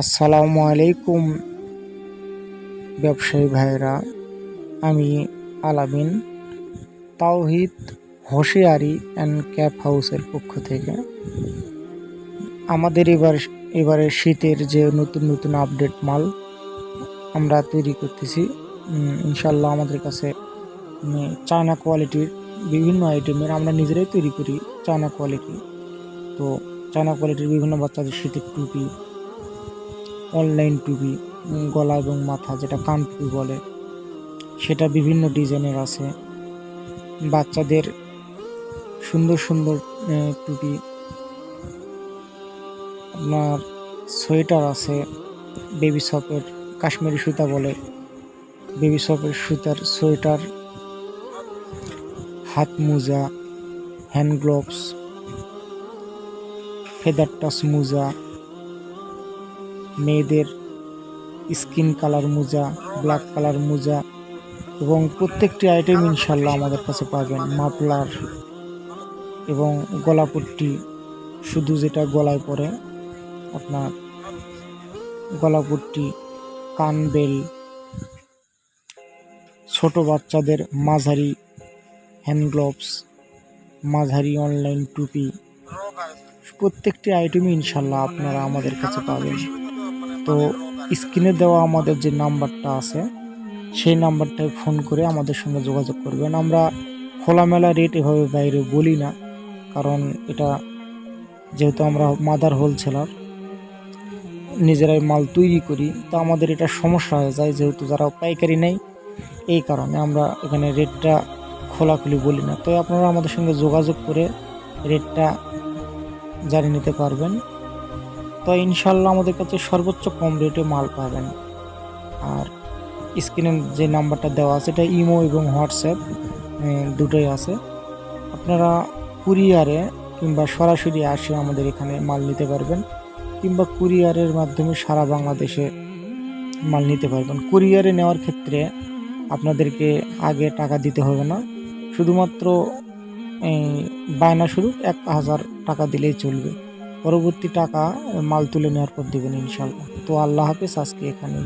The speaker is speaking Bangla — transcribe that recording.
আসসালামু আলাইকুম, ব্যবসায়ী ভাইরা আমি আলামিন, তাওহিদ হোশিয়ারি অ্যান্ড ক্যাপ হাউসের পক্ষ থেকে। আমাদের এবার এবারে শীতের যে নতুন নতুন আপডেট মাল আমরা তৈরি করতেছি ইনশাল্লাহ আমাদের কাছে চায়না কোয়ালিটির বিভিন্ন আইটেমের আমরা নিজেরাই তৈরি করি চায়না কোয়ালিটি। তো চায়না কোয়ালিটির বিভিন্ন বাচ্চাদের শীতের টুপি অনলাইন টুপি গলা এবং মাথা যেটা কান টুপি বলে, সেটা বিভিন্ন ডিজাইনের আছে। বাচ্চাদের সুন্দর সুন্দর টুপি। আপনার সোয়েটার আছে বেবি শপের কাশ্মীরি সুতা বলে বেবি শপের সুতার সোয়েটার, হাত মোজা হ্যান্ড গ্লোভস ফেদার টাচ মোজা মেয়েদের স্কিন কালার মোজা, ব্ল্যাক কালার মোজা এবং প্রত্যেকটি আইটেম ইনশাল্লাহ আমাদের কাছে পাবেন। মাফলার এবং গলাপট্টি শুধু যেটা গলায় পরে আপনার গলাপট্টি কানবেল ছোট বাচ্চাদের মাঝারি হ্যান্ড গ্লোভস মাঝারি অনলাইন টুপি, প্রত্যেকটি আইটেমই ইনশাল্লাহ আপনারা আমাদের কাছে পাবেন। তো স্ক্রিনে দেওয়া আমাদের যে নাম্বারটা আছে, সেই নাম্বারটায় ফোন করে আমাদের সঙ্গে যোগাযোগ করবেন। আমরা খোলামেলা রেট এভাবে বাইরে বলি না, কারণ এটা যেহেতু আমরা মাদার হোলসেলার নিজেরাই মাল তৈরি করি, তো আমাদের এটা সমস্যা হয়ে যায় যেহেতু যারা পাইকারি নেই এই কারণে আমরা এখানে রেটটা খোলাখুলি বলি না। তো আপনারা আমাদের সঙ্গে যোগাযোগ করে রেটটা জানিয়ে নিতে পারবেন। তো ইনশাল্লাহ আমাদের কাছে সর্বোচ্চ কম রেটে মাল পাবেন। আর স্ক্রিনে যে নাম্বারটা দেওয়া আছে, এটা ইমো এবং হোয়াটসঅ্যাপ দুটোই আছে। আপনারা কুরিয়ারে কিংবা সরাসরি আসে আমাদের এখানে মাল নিতে পারবেন, কিংবা কুরিয়ারের মাধ্যমে সারা বাংলাদেশে মাল নিতে পারবেন। কুরিয়ারে নেওয়ার ক্ষেত্রে আপনাদেরকে আগে টাকা দিতে হবে না। শুধুমাত্র বায়না শুরু এক হাজার টাকা দিলেই চলবে। পরবর্তী টাকা মাল তুলে নেওয়ার পর দেবেন ইনশাল্লাহ তো আল্লাহ হাফেজ আজকে এখানে